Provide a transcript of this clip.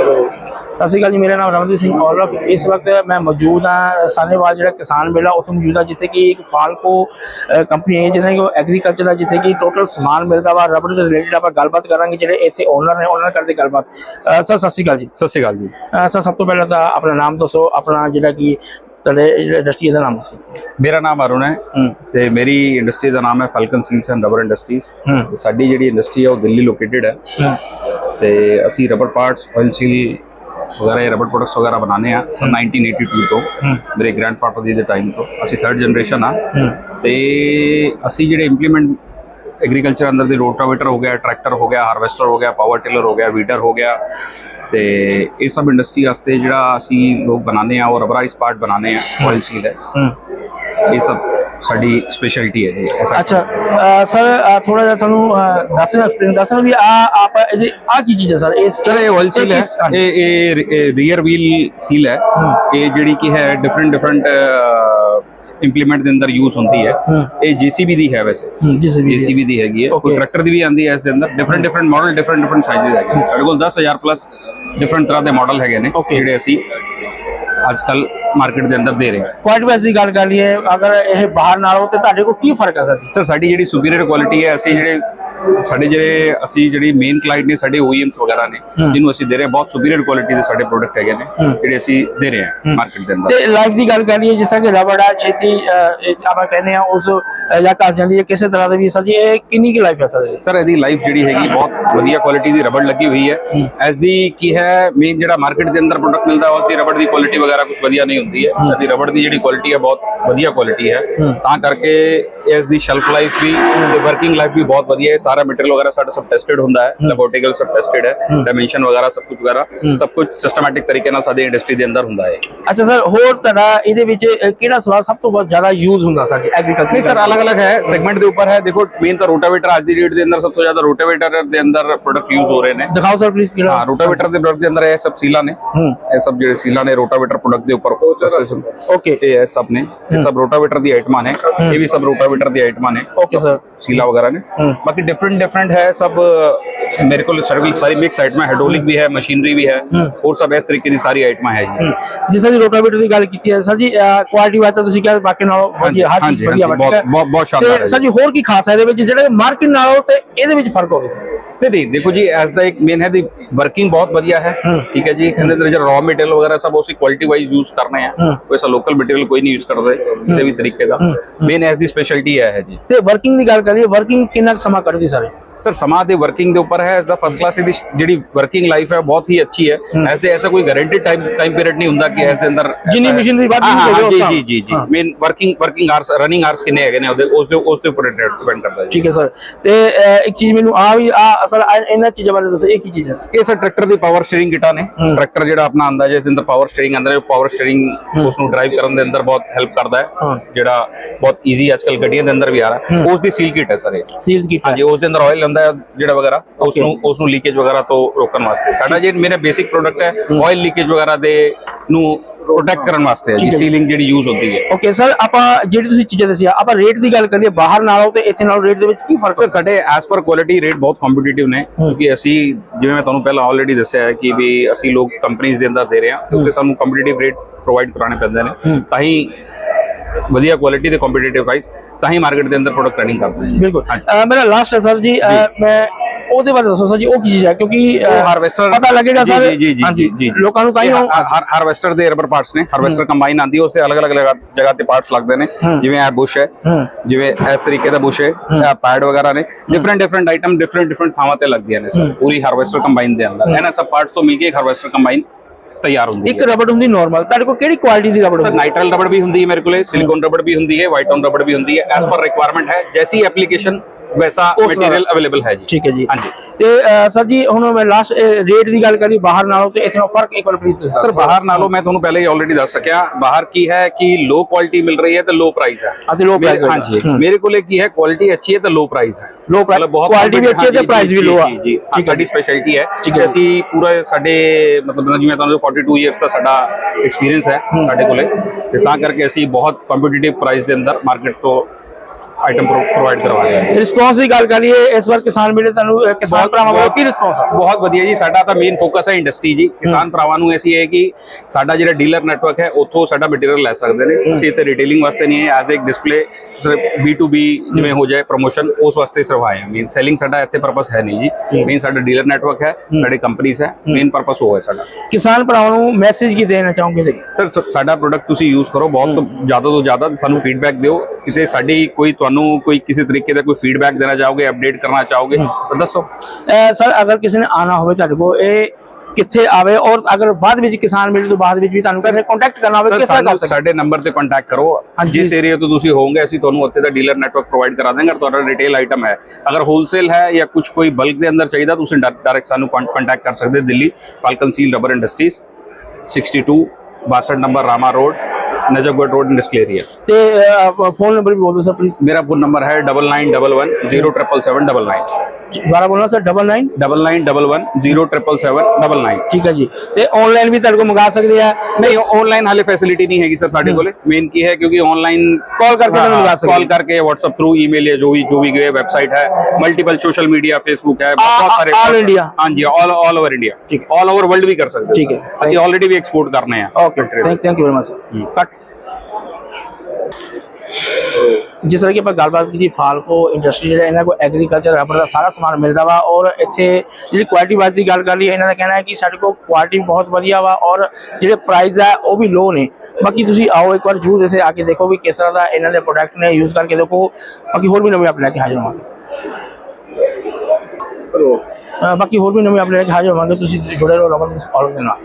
ਸਤਿ ਸ਼੍ਰੀ ਅਕਾਲ ਜੀ ਮੇਰਾ ਨਾਮ ਰਮਨਦੀਪ ਸਿੰਘ ਔਲਖ ਇਸ ਵਕਤ ਮੈਂ ਮੌਜੂਦ ਹਾਂ ਸਾਨੇਵਾਲ ਜਿਹੜਾ ਕਿਸਾਨ ਮੇਲਾ ਉੱਥੇ ਮੌਜੂਦ ਹਾਂ ਜਿੱਥੇ ਕਿ ਇੱਕ ਫਾਲਕੋ ਕੰਪਨੀ ਹੈ ਜਿਹਨਾਂ ਕੋ ਐਗਰੀਕਲਚਰ ਦਾ ਜਿੱਥੇ ਕਿ ਟੋਟਲ ਸਮਾਨ ਮਿਲਦਾ ਵਾ ਰਬੜ ਦੇ ਰਿਲੇਟਡ ਆਪਾਂ ਗੱਲਬਾਤ ਕਰਾਂਗੇ ਜਿਹੜੇ ਇੱਥੇ ਓਨਰ ਨੇ ਨਾਲ ਕਰਦੇ ਗੱਲਬਾਤ। ਸਰ ਸਤਿ ਸ਼੍ਰੀ ਅਕਾਲ ਜੀ। ਸਤਿ ਸ਼੍ਰੀ ਅਕਾਲ ਜੀ। ਸਰ ਸਭ ਤੋਂ ਪਹਿਲਾਂ ਤਾਂ ਆਪਣਾ ਨਾਮ ਦੱਸੋ ਆਪਣਾ ਜਿਹੜਾ ਕਿ ਤੁਹਾਡੇ ਇੰਡਸਟਰੀ ਦਾ ਨਾਮ ਦੱਸੋ। ਮੇਰਾ ਨਾਮ ਅਰੁਣ ਹੈ ਤੇ ਮੇਰੀ ਇੰਡਸਟਰੀ ਦਾ ਨਾਮ ਹੈ Falcon seals and rubber industries ਸਾਡੀ ਜਿਹੜੀ ਇੰਡਸਟਰੀ ਹੈ ਉਹ ਦਿੱਲੀ ਲੋਕੇਟਡ ਹੂੰ। ਤੇ ਅਸੀਂ ਰਬਰ ਪਾਰਟਸ ਆਇਲ ਸੀਲ ਵਗੈਰਾ ਰਬਰ ਪ੍ਰੋਡਕਟਸ ਵਗੈਰਾ ਬਣਾਉਂਦੇ ਆ ਸਨ 1982 ਤੋਂ ਮੇਰੇ ਗ੍ਰੈਂਡਫਾਦਰ ਜੀ ਦੇ ਟਾਈਮ ਤੋਂ। ਅਸੀਂ ਥਰਡ ਜਨਰੇਸ਼ਨ ਆ ਤੇ ਅਸੀਂ ਜਿਹੜੇ ਇੰਪਲੀਮੈਂਟ ਐਗਰੀਕਲਚਰ ਅੰਦਰ ਦੇ ਰੋਟਾਵੇਟਰ ਹੋ ਗਿਆ ਟਰੈਕਟਰ ਹੋ ਗਿਆ ਹਾਰਵੈਸਟਰ ਹੋ ਗਿਆ ਪਾਵਰ ਟਿਲਰ ਹੋ ਗਿਆ ਵੀਡਰ ਹੋ ਗਿਆ ਤੇ ਇਹ ਸਭ ਇੰਡਸਟਰੀ ਵਾਸਤੇ ਜਿਹੜਾ ਅਸੀਂ ਲੋਕ ਬਣਾਉਂਦੇ ਆ ਉਹ ਰਬਰਾਈਜ਼ ਪਾਰਟ ਬਣਾਉਂਦੇ ਆ ਆਇਲ ਸੀਲ ਹੂੰ। ਇਹ ਸਭ ਸਾਡੀ ਸਪੈਸ਼ਲਿਟੀ ਹੈ ਜੀ ਐਸਾ ਅੱਛਾ ਸਰ ਥੋੜਾ ਜਿਹਾ ਤੁਹਾਨੂੰ ਅਹ, ਦੱਸਣਾ ਐਕਸਪਲੇਨ ਦੱਸਣਾ ਵੀ ਆ ਆਪ ਇਹਦੇ ਆ ਕੀ ਚੀਜ਼ ਹੈ ਸਰ ਇਹ ਸਰ ਇਹ ਆਇਲ ਸੀਲ ਹੈ। ਇਹ ਇਹ ਰੀਅਰ ਵੀਲ ਸੀਲ ਹੈ ਇਹ ਜਿਹੜੀ ਕੀ ਹੈ ਡਿਫਰੈਂਟ ਡਿਫਰੈਂਟ ਇੰਪਲੀਮੈਂਟ ਦੇ ਅੰਦਰ ਯੂਜ਼ ਹੁੰਦੀ ਹੈ। ਇਹ ਜੀਸੀਬੀ ਦੀ ਹੈ ਵੈਸੇ ਜੀਸੀਬੀ ਦੀ ਹੈਗੀ ਹੈ ਕੋਈ. ਟਰੈਕਟਰ ਦੀ ਵੀ ਆਂਦੀ ਹੈ ਇਸ ਦੇ ਅੰਦਰ different different model different different sizes ਹੈਗੇ ਨੇ। ਸਾਡੇ ਕੋਲ 10000 ਪਲੱਸ ਡਿਫਰੈਂਟ ਤਰ੍ਹਾਂ ਦੇ ਮਾਡਲ ਹੈਗੇ ਨੇ. ਜਿਹੜੇ ਅਸੀਂ ਅੱਜ ਕੱਲ ਮਾਰਕੀਟ ਦੇ ਅੰਦਰ ਦੇ ਰਹੇ ਹਾਂ। ਕੁਆਲਿਟੀ ਵਾਈਜ਼ ਦੀ ਗੱਲ ਕਰ ਲਈਏ ਅਗਰ ਇਹ ਬਾਹਰ ਨਾਲੋਂ ਤੇ ਤੁਹਾਡੇ ਕੋਲ ਕੀ ਫ਼ਰਕ ਹੈ ਸਰ? ਸਾਡੀ ਜਿਹੜੀ ਸੁਪੀਰੀਅਰ ਕੁਆਲਿਟੀ ਹੈ ਅਸੀਂ ਜਿਹੜੇ ਸਾਡੇ ਜਿਹੜੇ ਅਸੀਂ ਜਿਹੜੀ ਮੇਨ ਕਲਾਇੰਟ ਨੇ ਸਾਡੇ OEMs ਵਗੈਰਾ ਨੇ ਜਿਹਨੂੰ ਅਸੀਂ ਦੇ ਰਹੇ ਹਾਂ ਬਹੁਤ ਸੁਪੀਰੀਅਰ ਕੁਆਲਿਟੀ ਦੇ ਸਾਡੇ ਪ੍ਰੋਡਕਟ ਹੈਗੇ ਨੇ ਜਿਹੜੇ ਅਸੀਂ ਦੇ ਰਹੇ ਹਾਂ ਮਾਰਕੀਟ ਦੇ ਅੰਦਰ। ਤੇ ਲਾਈਫ ਦੀ ਗੱਲ ਕਰ ਲਈਏ ਜਿਸ ਤਰ੍ਹਾਂ ਕਿ ਰਬੜ ਛੇਤੀ ਆਪਾਂ ਕਹਿੰਦੇ ਆ ਉਸ ਜਾਂ ਘਸ ਜਾਂਦੀ ਹੈ ਕਿਸੇ ਤਰ੍ਹਾਂ ਦੀ ਵੀ ਸਰ ਜੀ ਇਹ ਕਿੰਨੀ ਕੀ ਲਾਈਫ ਹੈ ਸਰ ਸਰ ਇਹਦੀ ਲਾਈਫ ਜਿਹੜੀ ਹੈਗੀ ਬਹੁਤ ਵਧੀਆ ਕੁਆਲਿਟੀ ਦੀ ਰਬੜ ਲੱਗੀ ਹੋਈ ਹੈ। ਐਸ ਦੀ ਕੀ ਹੈ ਮੇਨ ਜਿਹੜਾ ਮਾਰਕੀਟ ਦੇ ਅੰਦਰ ਪ੍ਰੋਡਕਟ ਮਿਲਦਾ ਉਸ ਦੀ ਰਬੜ ਦੀ ਕੁਆਲਿਟੀ ਵਗੈਰਾ ਕੁਝ ਵਧੀਆ ਨਹੀਂ ਹੁੰਦੀ ਹੈ। ਇਹਦੀ ਰਬੜ ਦੀ ਜਿਹੜੀ ਕੁਆਲਿਟੀ ਹੈ ਬਹੁਤ ਵਧੀਆ ਕੁਆਲਿਟੀ ਹੈ। ਤਾਂ ਕਰਕੇ ਇਸ ਦੀ ਸ਼ੈਲਫ ਲਾਈਫ ਵੀ ਤੇ ਵਰਕਿੰਗ ਲਾਈਫ ਵੀ ਬਹੁਤ ਵਧੀਆ ਹੈ। ਸਾਰਾ ਮਟੀਰੀਅਲ ਵਗੈਰਾ ਸਾਡਾ ਸਭ ਟੈਸਟਡ ਹੁੰਦਾ ਹੈ ਲੈਬੋਰੇਟਰੀਕਲ ਸਭ ਟੈਸਟਡ ਹੈ ਡਾਈਮੈਂਸ਼ਨ ਵਗੈਰਾ ਸਭ ਕੁਝ ਵਗੈਰਾ ਸਭ ਕੁਝ ਸਿਸਟਮੈਟਿਕ ਤਰੀਕੇ ਨਾਲ ਸਾਡੀ ਇੰਡਸਟਰੀ ਦੇ ਅੰਦਰ ਹੁੰਦਾ ਹੈ। ਅੱਛਾ ਸਰ ਹੋਰ ਤੁਹਾਡਾ ਇਹਦੇ ਵਿੱਚ ਕਿਹੜਾ ਸਵਾਲ ਸਭ ਤੋਂ ਬਹੁਤ ਜ਼ਿਆਦਾ ਯੂਜ਼ ਹੁੰਦਾ ਸਰ ਜੀ ਐਗਰੀਕਲਚਰ ਨਹੀਂ ਸਰ ਅਲੱਗ-ਅਲੱਗ ਹੈ ਸੈਗਮੈਂਟ ਦੇ ਉੱਪਰ ਹੈ ਦੇਖੋ ਮੇਨ ਤਾਂ ਰੋਟਾਵੇਟਰ ਅੱਜ ਦੀ ਡੇਟ ਦੇ ਅੰਦਰ ਸਭ ਤੋਂ ਜ਼ਿਆਦਾ ਰੋਟਾਵੇਟਰ ਦੇ ਅੰਦਰ ਪ੍ਰੋਡਕਟ ਯੂਜ਼ ਹੋ ਰਹੇ ਨੇ ਦਿਖਾਓ ਸਰ ਪਲੀਜ਼ ਕਿਹੜਾ ਹਾਂ ਰੋਟਾਵੇਟਰ ਦੇ ਪ੍ਰੋਡਕਟ ਦੇ ਅੰਦਰ ਇਹ ਸਭ ਸੀਲਾਂ ਨੇ ਹੂੰ ਇਹ ਸਭ ਜਿਹੜੇ ਸੀਲਾਂ ਨੇ ਰੋਟਾਵੇਟਰ ਪ੍ਰੋਡਕਟ ਦੇ ਉੱਪਰ ਓਕੇ ਇਹ ਹੈ ਸਭ ਨੇ ਇਹ ਸਭ ਰੋਟਾਵੇਟਰ ਦੀ ਆਈਟਮਾਂ ਨੇ ਇਹ ਵੀ ਸਭ ਰੋਟਾਵੇਟਰ ਦੀ ਆਈਟਮਾਂ ਨੇ ਓਕੇ ਸਰ ਸੀਲਾ ਵਗੈरह ਨੇ। ਬਾਕੀ डिफरेंट डिफरेंट है सब अ, मेरे को सर्विल सारी मिक्स आइटम हाइड्रोलिक भी है मशीनरी भी है और सब इस तरीके की सारी आइटम है जी ਜਿਸ ਤਰ੍ਹਾਂ ਦੀ ਰੋਟਾਵੇਟਰ ਦੀ ਗੱਲ ਕੀਤੀ ਹੈ ਸਰ ਜੀ ਕੁਆਲਿਟੀ ਵਾਈਜ਼ ਤਾਂ ਤੁਸੀਂ ਕਿਹਾ ਬਾਕੀ ਨਾਲੋਂ ਵਧੀਆ ਹਰ ਹਾਂਜੀ, ਚੀਜ਼ ਵਧੀਆ ਹਾਂਜੀ, ਵਾ, ਠੀਕ ਹੈ? ਬਹੁਤ- ਬਹੁਤ- ਬਹੁਤ ਸ਼ਾਨਦਾਰ ਤੇ ਹੈ ਸਰ ਜੀ ਹੋਰ ਕੀ ਖਾਸ ਹੈ ਇਹਦੇ ਵਿੱਚ ਜਿਹੜੇ ਮਾਰਕੀਟ ਨਾਲੋਂ ਤੇ ਇਹਦੇ ਵਿੱਚ ਫਰਕ ਹੋਵੇ ਸਰ नहीं नहीं देखो जी एज द एक मेन है दी वर्किंग बहुत बढ़िया है ठीक है जी ਇਹਦੇ ਅੰਦਰ ਜਿਹੜਾ ਰॉ ਮਟੀਰੀਅਲ ਵਗੈਰਾ ਸਭ ਉਸੇ ਕੁਆਲਿਟੀ ਵਾਈਜ਼ ਯੂਜ਼ ਕਰਨੇ ਆ ਕੋਈ ਐਸਾ ਲੋਕਲ ਮਟੀਰੀਅਲ ਕੋਈ ਨਹੀਂ ਯੂਜ਼ ਕਰ ਰਹੇ ਕਿਸੇ ਵੀ ਤਰੀਕੇ ਦਾ ਮੇਨ ਐਸ ਦੀ ਸਪੈਸ਼ਲਿਟੀ ਹੈ ਹੈ ਜੀ ਤੇ ਵਰਕਿੰਗ ਦੀ ਗੱਲ ਕਰੀਏ ਵਰਕਿੰਗ ਕਿੰਨਾ ਕੁ ਸਮਾਂ ਕੱਢਦੀ ਸਰ ਸਰ ਸਮਾਂ ਦੇ ਵਰਕਿੰਗ ਦੇ ਉੱਪਰ ਹੈ ਇਸ ਦਾ ਫਸਟ ਕਲਾਸ ਦੀ ਜਿਹੜੀ ਵਰਕਿੰਗ ਲਾਈਫ ਹੈ ਬਹੁਤ ਹੀ ਅੱਛੀ ਹੈ। ਐਸ ਐਸਾ ਕੋਈ ਗਾਰੰਟੀਡ ਟਾਈਮ ਟਾਈਮ ਪੀਰੀਅਡ ਨਹੀਂ ਹੁੰਦਾ ਕਿ ਇਸ ਦੇ ਅੰਦਰ ਜਿੰਨੀ ਹੈ। machinery ਵੱਧ ਹਾਂ, ਹਾਂ, ਜੀ। ਜੀ ਜੀ ਜੀ main working working hours running hours ਕਿੰਨੇ ਹੈਗੇ ਨੇ ਉਹਦੇ? ਉਸ ਦੇ ਉਸ ਦੇ ਉੱਪਰ ਡਿਪੈਂਡ ਕਰਦਾ ਜੀ। ਠੀਕ ਹੈ ਸਰ। ਤੇ ਇੱਕ ਚੀਜ਼ ਮੈਨੂੰ ਆ ਵੀ ਆ ਅਸਲ ਇਹਨਾਂ ਚੀਜ਼ਾਂ ਬਾਰੇ ਦੱਸੋ ਇਹ ਕੀ ਚੀਜ਼ ਹੈ? ਇਹ ਸਰ ਟਰੈਕਟਰ ਦੀ ਪਾਵਰ ਸਟੀਅਰਿੰਗ ਕਿਟਾਂ ਨੇ। ਟਰੈਕਟਰ ਜਿਹੜਾ ਆਪਣਾ ਆਂਦਾ ਜਿਸ ਦੇ ਅੰਦਰ ਪਾਵਰ ਸਟੀਅਰਿੰਗ ਅੰਦਰ ਪਾਵਰ ਸਟੀਅਰਿੰਗ ਉਸ ਨੂੰ ਡਰਾਈਵ ਕਰਨ ਦੇ ਅੰਦਰ ਬਹੁਤ ਹੈਲਪ ਕਰਦਾ ਹਾਂ। ਹੈ। ਜਿਹੜਾ ਬਹੁਤ ਈਜ਼ੀ ਅੱਜਕੱਲ ਗੱਡੀਆਂ ਦੇ ਅੰਦਰ ਵੀ ਆ ਰਿਹਾ। ਉਸ ਦੀ ਸੀਲ ਕਿਟ ਹੈ ਸਰ ਇਹ। ਸੀਲ ਕੀਤਾ ਹਾਂਜੀ ਉਸ ਦੇ ਅੰਦਰ ਆਇਲ ਹੈ ਜਿਹੜਾ ਵਗੈਰਾ ਉਸ ਨੂੰ ਉਸ ਨੂੰ ਲੀਕੇਜ ਵਗੈਰਾ ਤੋਂ ਰੋਕਣ ਵਾਸਤੇ। ਸਾਡਾ ਜੇ ਮੇਰਾ ਬੇਸਿਕ ਪ੍ਰੋਡਕਟ ਹੈ ਆਇਲ ਲੀਕੇਜ ਵਗੈਰਾ ਦੇ ਨੂੰ ਪ੍ਰੋਟੈਕਟ ਕਰਨ ਵਾਸਤੇ ਹੈ ਜੀ ਸੀਲਿੰਗ ਜਿਹੜੀ ਯੂਜ਼ ਹੁੰਦੀ ਹੈ। ਓਕੇ ਸਰ ਆਪਾਂ ਜਿਹੜੀ ਤੁਸੀਂ ਚੀਜ਼ਾਂ ਦੱਸਿਆ ਆਪਾਂ ਰੇਟ ਦੀ ਗੱਲ ਕਰੀਏ ਬਾਹਰ ਨਾਲੋਂ ਤੇ ਇੱਥੇ ਨਾਲੋਂ ਰੇਟ ਦੇ ਵਿੱਚ ਕੀ ਫ਼ਰਕ ਸਰ ਸਾਡੇ ਐਸ ਪਰ ਕੁਆਲਿਟੀ ਰੇਟ ਬਹੁਤ ਕੰਪੀਟੀਟਿਵ ਨੇ ਕਿਉਂਕਿ ਅਸੀਂ ਜਿਵੇਂ ਮੈਂ ਤੁਹਾਨੂੰ ਪਹਿਲਾਂ ਆਲਰੇਡੀ ਦੱਸਿਆ ਹੈ ਕਿ ਵੀ ਅਸੀਂ ਲੋਕ ਕੰਪਨੀਆਂ ਦੇ ਅੰਦਰ ਦੇ ਰਹੇ ਹਾਂ ਕਿਉਂਕਿ ਸਾਨੂੰ ਕੰਪੀਟੀਟਿਵ ਰੇਟ ਪ੍ਰੋਵਾਈਡ ਕਰਾਉਣੇ ਪੈਂਦੇ ਨੇ। ਤਾਂ ਹੀ ਵਧੀਆ ਕੁਆਲਿਟੀ ਦੇ ਕੰਪੀਟੀਟਿਵ ਪ੍ਰਾਈਸ ਤਾਂ ਹੀ ਮਾਰਕੀਟ ਦੇ ਅੰਦਰ ਪ੍ਰੋਡਕਟ ਰਨਿੰਗ ਕਰਦੇ ਹਾਂ ਬਿਲਕੁਲ। ਮੇਰਾ ਲਾਸਟ ਹੈ ਸਰ ਜੀ। ਮੈਂ ਉਹਦੇ ਬਾਰੇ ਦੱਸੋ ਸਰ ਜੀ ਉਹ ਕੀ ਚੀਜ਼ ਹੈ? ਕਿਉਂਕਿ ਹਾਰਵੈਸਟਰ ਪਤਾ ਲੱਗੇਗਾ ਸਰ। ਜੀ ਜੀ ਜੀ ਲੋਕਾਂ ਨੂੰ ਹਰ ਹਾਰਵੈਸਟਰ ਦੇ ਰਬਰ ਪਾਰਟਸ ਨੇ। ਹਾਰਵੈਸਟਰ ਕੰਬਾਈਨ ਆਂਦੀ ਉਸੇ ਅਲੱਗ-ਅਲੱਗ ਜਗ੍ਹਾ ਜਗ੍ਹਾ ਤੇ ਪਾਰਟਸ ਲੱਗਦੇ ਨੇ। ਜਿਵੇਂ ਇਹ ਬੁਸ਼ ਹੈ। ਜਿਵੇਂ ਇਸ ਤਰੀਕੇ ਦਾ ਬੁਸ਼ ਹੈ। ਪੈਡ ਵਗੈਰਾ ਨੇ। Different different item different different ਥਾਵਾਂ ਤੇ ਲੱਗਦੀਆਂ ਨੇ ਸਰ। ਪੂਰੀ ਹਾਰਵੈਸਟਰ ਕੰਬਾਈਨ ਦੇ ਅੰਦਰ। ਇਹਨਾਂ ਸਭ ਪਾਰਟਸ ਤੋਂ ਮਿਲ ਕੇ ਇੱਕ ਹਾਰਵੈਸਟਰ ਕੰਬਾਈਨ ਤਿਆਰ ਹੁੰਦੀ ਇੱਕ ਹੈ। ਰਬੜ ਹੁੰਦੀ ਨਾਰਮਲ ਤੁਹਾਡੇ ਕੋਲ ਕਿਹੜੀ ਕੁਆਲਿਟੀ ਦੀ ਰਬੜ ਹੁੰਦੀ? ਨਾਈਟ੍ਰਲ ਰਬੜ ਵੀ ਹੁੰਦੀ ਹੈ ਮੇਰੇ ਕੋਲੇ ਸਿਲੀਕਨ ਰਬੜ ਵੀ ਹੁੰਦੀ ਹੈ ਵਾਈਟ ਔਨ ਰਬੜ ਵੀ ਹੁੰਦੀ ਹੈ ਐਸ ਪਰ ਰਿਕੁਆਇਰਮੈਂਟ ਹੈ। ਜੈਸੀ ਐਪਲੀਕੇਸ਼ਨ ਵੈਸਾ ਮਟੀਰੀਅਲ ਅਵੇਲੇਬਲ ਹੈ ਜੀ। ਠੀਕ ਹੈ ਜੀ। ਹਾਂਜੀ। ਤੇ ਸਰ ਜੀ ਹੁਣ ਮੈਂ ਲਾਸਟ ਰੇਟ ਦੀ ਗੱਲ ਕਰੀ ਬਾਹਰ ਨਾਲੋਂ ਤੇ ਇੱਥੇ ਫ਼ਰਕ ਇੱਕ ਵਾਰ ਪਲੀਜ਼ ਦੱਸੋ। ਸਰ ਬਾਹਰ ਨਾਲੋਂ ਮੈਂ ਤੁਹਾਨੂੰ ਪਹਿਲੇ ਹੀ ਆਲਰੇਡੀ ਦੱਸ ਸਕਿਆ ਬਾਹਰ ਕੀ ਹੈ ਕਿ ਲੋ ਕੁਆਲਿਟੀ ਮਿਲ ਰਹੀ ਹੈ ਤੇ ਲੋ ਪ੍ਰਾਈਸ ਹੈ। ਅਤੇ ਮੇਰੇ- ਹੋਏਗਾ। ਹਾਂਜੀ। ਮੇਰੇ ਕੋਲੇ ਕੀ ਹੈ ਕੁਆਲਿਟੀ ਅੱਛੀ ਹੈ ਤੇ ਲੋ ਪ੍ਰਾਈਸ ਹੈ। Price- ਮਤਲਬ ਬਹੁਤ quality ਵੀ ਅੱਛੀ ਹੈ ਤੇ price ਵੀ low ਆ। ਜੀ ਜੀ ਸਾਡੀ ਸਪੈਸ਼ਲਿਟੀ ਹੈ। ਅਸੀਂ ਪੂਰਾ ਸਾਡੇ ਮਤਲਬ ਜਿਵੇਂ ਤੁਹਾਨੂੰ 42 ਇਅਰਸ ਦਾ ਸਾਡਾ ਐਕਸਪੀਰੀਅੰਸ ਹੈ ਸਾਡੇ ਕੋਲੇ। ਤੇ ਤਾਂ ਕਰਕੇ ਅਸੀਂ ਬਹੁਤ ਕੰਪੀਟੀਟਿਵ ਪ੍ਰਾਈਸ ਦੇ ਅੰਦਰ ਮਾਰਕੀਟ ਤੋਂ ਆਈਟਮ ਪ੍ਰੋਵਾਈਡ ਕਰਵਾ ਰਹੇ ਹਾਂ ਰਿਸਪੌਂਸ ਦੀ ਗੱਲ ਕਰੀਏ ਇਸ ਵਾਰ ਕਿਸਾਨ ਮੇਲੇ ਤੁਹਾਨੂੰ ਕਿਸਾਨ ਭਰਾਵਾਂ ਵੱਲੋਂ ਕੀ ਰਿਸਪੌਂਸ ਆ? ਬਹੁਤ ਵਧੀਆ ਜੀ। ਸਾਡਾ ਤਾਂ ਮੇਨ ਫੋਕਸ ਹੈ ਇੰਡਸਟਰੀ ਜੀ। ਕਿਸਾਨ ਭਰਾਵਾਂ ਨੂੰ ਅਸੀਂ ਇਹ ਕਿ ਸਾਡਾ ਜਿਹੜਾ ਡੀਲਰ ਨੈਟਵਰਕ ਹੈ ਉੱਥੋਂ ਸਾਡਾ ਮਟੀਰੀਅਲ ਲੈ ਸਕਦੇ ਨੇ। ਅਸੀਂ ਇੱਥੇ ਰਿਟੇਲਿੰਗ ਵਾਸਤੇ ਨਹੀਂ ਹੈ ਐਜ਼ ਇੱਕ ਡਿਸਪਲੇ B2B ਜਿਵੇਂ ਹੋ। ਜਾਏ ਪ੍ਰੋਮੋਸ਼ਨ ਉਸ ਵਾਸਤੇ ਸਿਰਫ ਆਏ ਹਾਂ ਮੇਨ ਸੈਲਿੰਗ ਸਾਡਾ ਇੱਥੇ ਪਰਪਸ ਹੈ ਨਹੀਂ ਜੀ। ਮੇਨ ਸਾਡਾ ਡੀਲਰ ਨੈਟਵਰਕ ਹੈ ਸਾਡੇ ਕੰਪਨੀਆਂ ਹੈ। ਮੇਨ ਪਰਪਸ ਉਹ ਹੈ ਸਾਡਾ। ਕਿਸਾਨ ਭਰਾਵਾਂ ਨੂੰ ਮੈਸੇਜ ਕੀ ਦੇਣਾ ਚਾਹੋਗੇ? ਸਰ ਸਾਡਾ ਪ੍ਰੋਡਕਟ ਤੁਸੀਂ ਯੂਜ਼ ਕਰੋ। ਬਹੁਤ ਜ਼ਿਆਦਾ ਤੋਂ ਜ਼ਿਆਦਾ ਸਾਨੂੰ ਫੀਡਬੈਕ ਦਿਓ। ਕਿਤੇ ਸਾਡੀ ਕੋਈ ਤੁਹਾਨੂੰ ਕੋਈ ਕਿਸੇ ਤਰੀਕੇ ਦਾ ਕੋਈ ਫੀਡਬੈਕ ਦੇਣਾ ਚਾਹੋਗੇ ਅਪਡੇਟ ਕਰਨਾ ਚਾਹੋਗੇ ਤਾਂ ਦੱਸੋ। ਸਰ ਅਗਰ ਕਿਸੇ ਨੇ ਆਣਾ ਹੋਵੇ ਤੁਹਾਡੇ ਕੋਲ ਇਹ ਕਿੱਥੇ ਆਵੇ ਔਰ ਅਗਰ ਬਾਅਦ ਵਿੱਚ ਕਿਸਾਨ ਮੇਲੇ ਤੋਂ ਬਾਅਦ ਵਿੱਚ ਵੀ ਤੁਹਾਨੂੰ ਕਿਸੇ ਕੰਟੈਕਟ ਕਰਨਾ ਹੋਵੇ ਕਿਸ ਤਰ੍ਹਾਂ ਕਰ ਸਕਦੇ ਸਾਡੇ ਨੰਬਰ ਤੇ ਕੰਟੈਕਟ ਕਰੋ। ਜਿਸ ਏਰੀਆ ਤੋਂ ਤੁਸੀਂ ਹੋਵੋਗੇ ਅਸੀਂ ਤੁਹਾਨੂੰ ਉੱਥੇ ਦਾ ਡੀਲਰ ਨੈਟਵਰਕ ਪ੍ਰੋਵਾਈਡ ਕਰਾ ਔਰ ਤੁਹਾਡਾ ਰਿਟੇਲ ਆਈਟਮ ਹੈ। ਅਗਰ ਹੋਲਸੇਲ ਹੈ ਜਾਂ ਕੁਝ ਕੋਈ ਬਲਕ ਦੇ ਅੰਦਰ ਚਾਹੀਦਾ ਤੁਸੀਂ ਡਾਇਰੈਕਟ ਸਾਨੂੰ ਕੰਟੈਕਟ ਕਰ ਸਕਦੇ Delhi Falcon seal rubber industries 62 62 number Rama road Najafgarh road industrial area ਤੇ ਅਹ, ਫੋਨ ਨੰਬਰ ਵੀ ਬੋਲ ਦਿਓ ਸਰ ਪਲੀਜ਼ ਮੇरा फोन नंबर है double nine double one zero triple seven double nine ਦੁਬਾਰਾ ਬੋਲਣਾ ਸਰ 99 9911 0777 99 ਠੀਕ ਹੈ ਜੀ ਤੇ ਆਨਲਾਈਨ ਵੀ ਤੁਹਾਡੇ ਕੋਲ ਮੰਗਾ ਸਕਦੇ ਆ ਨਹੀਂ ਆਨਲਾਈਨ ਹਾਲੇ ਫੈਸਿਲਿਟੀ ਨਹੀਂ ਹੈਗੀ ਸਰ ਸਾਡੇ ਕੋਲੇ ਮੇਨ ਕੀ ਹੈ ਕਿਉਂਕਿ ਆਨਲਾਈਨ ਕਾਲ ਕਰਕੇ ਮੰਗਾ ਸਕਦੇ ਕਾਲ ਕਰਕੇ WhatsApp ਥਰੂ ਈਮੇਲ ਹੈ ਜੋ ਵੀ ਜੋ ਵੀ ਗਏ ਵੈਬਸਾਈਟ ਹੈ ਮਲਟੀਪਲ ਸੋਸ਼ਲ ਮੀਡੀਆ ਫੇਸਬੁੱਕ ਹੈ ਬਹੁਤ ਸਾਰੇ ਆਲ ਇੰਡੀਆ ਹਾਂਜੀ ਆਲ ਆਲ ਓਵਰ ਇੰਡੀਆ ਠੀਕ ਆਲ ਓਵਰ ਵਰਲਡ ਵੀ ਕਰ ਸਕਦੇ ਠੀਕ ਹੈ ਅਸੀਂ ਆਲਰੇਡੀ ਵੀ ਐਕਸਪੋਰਟ ਕਰਨੇ ਆ okay thank you very much sir ਕੱਟ ਜਿਸ ਤਰ੍ਹਾਂ ਕਿ ਆਪਾਂ ਗੱਲਬਾਤ ਕੀਤੀ ਫਾਲਕੋ ਇੰਡਸਟਰੀ ਜਿਹੜਾ ਇਹਨਾਂ ਕੋਲ ਐਗਰੀਕਲਚਰ ਰਬੜ ਦਾ ਸਾਰਾ ਸਮਾਨ ਮਿਲਦਾ ਵਾ ਔਰ ਇੱਥੇ ਜਿਹੜੀ ਕੁਆਲਿਟੀ ਵਾਈਜ਼ ਦੀ ਗੱਲ ਕਰ ਲਈ ਇਹਨਾਂ ਦਾ ਕਹਿਣਾ ਹੈ ਕਿ ਸਾਡੇ ਕੋਲ ਕੁਆਲਿਟੀ ਬਹੁਤ ਵਧੀਆ ਵਾ ਔਰ ਜਿਹੜੇ ਪ੍ਰਾਈਸ ਹੈ ਉਹ ਵੀ ਲੋ ਨੇ। ਬਾਕੀ ਤੁਸੀਂ ਆਓ ਇੱਕ ਵਾਰ ਜਰੂਰ ਇੱਥੇ ਆ ਕੇ ਦੇਖੋ ਵੀ ਕਿਸ ਤਰ੍ਹਾਂ ਦਾ ਇਹਨਾਂ ਦੇ ਪ੍ਰੋਡਕਟ ਨੇ ਯੂਜ਼ ਕਰਕੇ ਦੇਖੋ। ਬਾਕੀ ਹੋਰ ਵੀ ਨਵੇਂ ਆਪਣੇ ਲੈ ਕੇ ਹਾਜ਼ਰ ਹੋਵਾਂਗੇ। ਬਾਕੀ ਹੋਰ ਵੀ ਨਵੇਂ ਆਪਣੇ ਲੈ ਕੇ ਹਾਜ਼ਰ ਹੋਵਾਂਗੇ। ਤੁਸੀਂ ਜੁੜੇ ਰਹੋ ਰਮਨ ਦੇ ਨਾਲ।